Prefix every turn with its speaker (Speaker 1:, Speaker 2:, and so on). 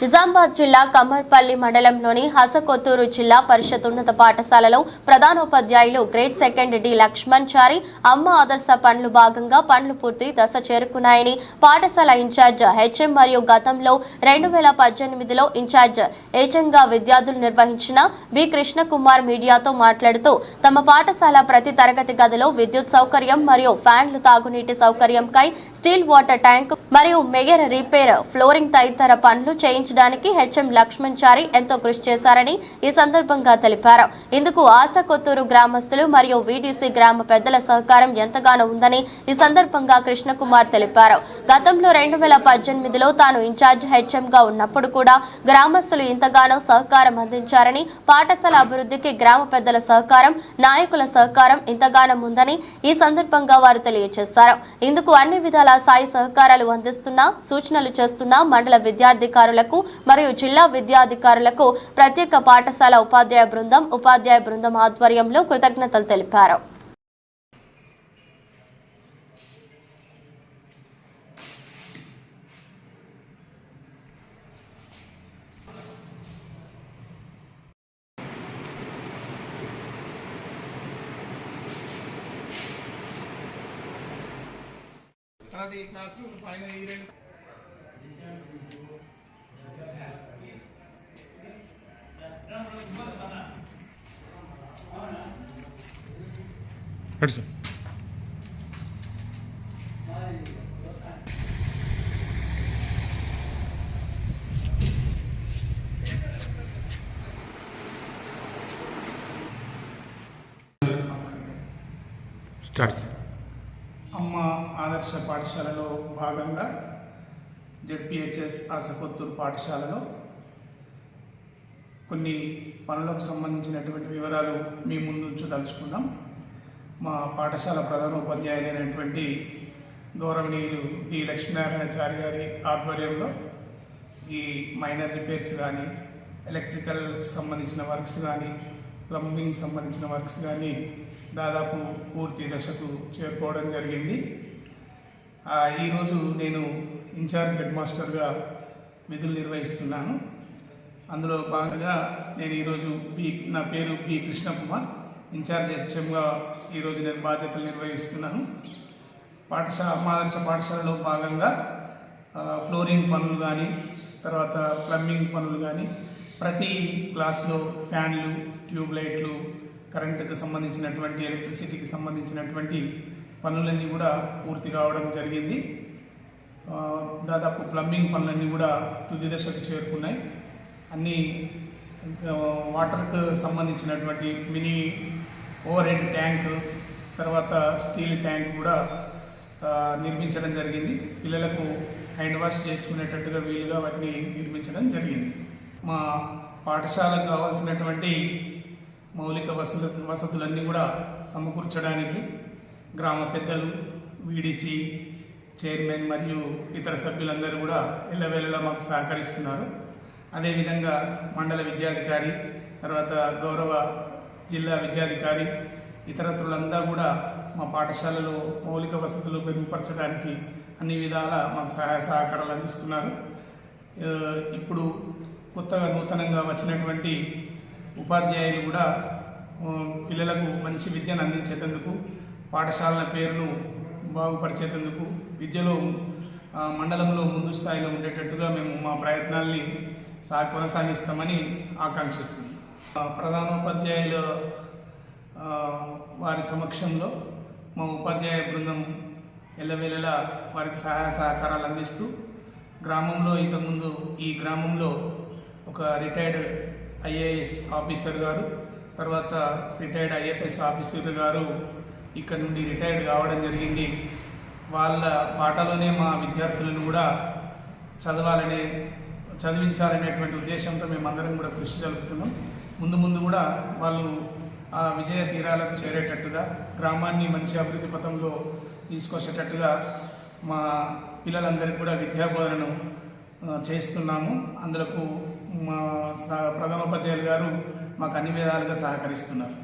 Speaker 1: నిజామాబాద్ జిల్లా కమ్మర్పల్లి మండలంలోని హసకొత్తూరు జిల్లా పరిషత్ ఉన్నత పాఠశాలలో ప్రధానోపాధ్యాయులు grade second D Lakshman Chari అమ్మ ఆదర్శ పనులు భాగంగా పనులు పూర్తి దశ చేరుకున్నాయని పాఠశాల ఇన్ఛార్జ్ హెచ్ఎం మరియు గతంలో రెండు వేల పద్దెనిమిదిలో ఇన్ఛార్జ్ ఏచంగా విద్యార్థులు నిర్వహించిన బి కృష్ణకుమార్ మీడియాతో మాట్లాడుతూ తమ పాఠశాల ప్రతి తరగతి గదిలో విద్యుత్ సౌకర్యం మరియు ఫ్యాన్లు తాగునీటి సౌకర్యంకై స్టీల్ వాటర్ ట్యాంక్ మరియు మెగర్ రిపేర్ ఫ్లోరింగ్ తదితర పనులు చేయించడానికి హెచ్ఎం లక్ష్మణ్ చారి ఎంతో కృషి చేశారని ఈ సందర్భంగా తెలిపారు. ఇందుకు ఆశ కొత్తూరు గ్రామస్తులు మరియు వీడీసీ గ్రామ పెద్దల సహకారం ఎంతగానో ఉందని ఈ సందర్భంగా కృష్ణకుమార్ తెలిపారు. గతంలో రెండు వేల పద్దెనిమిదిలో తాను ఇన్ఛార్జ్ హెచ్ఎం గా ఉన్నప్పుడు కూడా గ్రామస్తులు ఇంతగానో సహకారం అందించారని పాఠశాల అభివృద్ధికి గ్రామ పెద్దల సహకారం నాయకుల సహకారం ఇంతగానం ఉందని ఈ సందర్భంగా వారు తెలియజేశారు. ఇందుకు అన్ని విధాల సాయి సహకారాలు అందిస్తున్నా సూచనలు చేస్తున్న మండల విద్యాధికారులకు మరియు జిల్లా విద్యాధికారులకు ప్రత్యేక పాఠశాల ఉపాధ్యాయ బృందం ఉపాధ్యాయ బృందం ఆధ్వర్యంలో కృతజ్ఞతలు తెలిపారు.
Speaker 2: అది క్లాసు పైన ఈ రెండు
Speaker 3: సార్
Speaker 2: అమ్మ ఆదర్శ పాఠశాలలో భాగంగా జెడ్పిహెచ్ఎస్ ఆసకొత్తూరు పాఠశాలలో కొన్ని పనులకు సంబంధించినటువంటి వివరాలు మీ ముందు ఉంచదలుచుకున్నాం. మా పాఠశాల ప్రధానోపాధ్యాయులైనటువంటి గౌరవనీయులు డి. లక్ష్మీనారాయణచారి గారి ఆధ్వర్యంలో ఈ మైనర్ రిపేర్స్ కానీ ఎలక్ట్రికల్ సంబంధించిన వర్క్స్ కానీ ప్లంబింగ్ సంబంధించిన వర్క్స్ కానీ దాదాపు పూర్తి దశకు చేరుకోవడం జరిగింది. ఈరోజు నేను ఇన్ఛార్జ్ హెడ్ మాస్టర్గా విధులు నిర్వహిస్తున్నాను. అందులో భాగంగా నేను ఈరోజు బి నా పేరు బి కృష్ణకుమార్. ఇన్ఛార్జ్ హెచ్ఎంగా ఈరోజు నేను బాధ్యతలు నిర్వహిస్తున్నాను. పాఠశాల మాదర్శ పాఠశాలలో భాగంగా ఫ్లోరింగ్ పనులు కానీ తర్వాత ప్లంబింగ్ పనులు కానీ ప్రతి క్లాస్లో ఫ్యాన్లు ట్యూబ్ లైట్లు కరెంటుకు సంబంధించినటువంటి ఎలక్ట్రిసిటీకి సంబంధించినటువంటి పనులన్నీ కూడా పూర్తి కావడం జరిగింది. దాదాపు ప్లంబింగ్ పనులన్నీ కూడా తుది దశకు చేరుకున్నాయి. అన్ని వాటర్కు సంబంధించినటువంటి మినీ ఓవర్ హెడ్ ట్యాంక్ తర్వాత స్టీల్ ట్యాంక్ కూడా నిర్మించడం జరిగింది. పిల్లలకు హ్యాండ్ వాష్ చేసుకునేటట్టుగా వీలుగా వాటిని నిర్మించడం జరిగింది. మా పాఠశాలకు కావాల్సినటువంటి మౌలిక వసతు వసతులన్నీ కూడా సమకూర్చడానికి గ్రామ పెద్దలు వీడిసి చైర్మన్ మరియు ఇతర సభ్యులందరూ కూడా ఎల్లవేళలా మాకు సహకరిస్తున్నారు. అదేవిధంగా మండల విద్యాధికారి తర్వాత గౌరవ జిల్లా విద్యాధికారి ఇతరత్రులంతా కూడా మా పాఠశాలలో మౌలిక వసతులు మెరుగుపరచడానికి అన్ని విధాల మాకు సహాయ సహకారాలు అందిస్తున్నారు. ఇప్పుడు కొత్తగా నూతనంగా వచ్చినటువంటి ఉపాధ్యాయులు కూడా పిల్లలకు మంచి విద్యను అందించేటందుకు పాఠశాలల పేరును బాగుపరిచేటందుకు విద్యలో మండలంలో ముందు స్థాయిలో ఉండేటట్టుగా మేము మా ప్రయత్నాల్ని సా కొనసాగిస్తామని ఆకాంక్షిస్తుంది. ప్రధానోపాధ్యాయులు వారి సమక్షంలో మా ఉపాధ్యాయ బృందం ఎల్లవేళలా వారికి సహాయ సహకారాలు అందిస్తూ గ్రామంలో ఇంతకుముందు ఈ గ్రామంలో ఒక రిటైర్డ్ ఐఏఎస్ ఆఫీసర్ గారు తర్వాత రిటైర్డ్ ఐఎఫ్ఎస్ ఆఫీసర్ గారు ఇక్కడ నుండి రిటైర్డ్ కావడం జరిగింది. వాళ్ళ బాటలోనే మా విద్యార్థులను కూడా చదవాలనే చదివించాలనేటువంటి ఉద్దేశంతో మేమందరం కూడా కృషి జరుపుతున్నాం. ముందు ముందు కూడా వాళ్ళు ఆ విజయ తీరాలకు చేరేటట్టుగా గ్రామాన్ని మంచి అభివృద్ధి పథంలో తీసుకొచ్చేటట్టుగా మా పిల్లలందరికీ కూడా విద్యాబోధనను చేస్తున్నాము అందులకు మా స- ప్రధానోపాధ్యాయులు గారు మాకు అన్ని విధాలుగా సహకరిస్తున్నారు.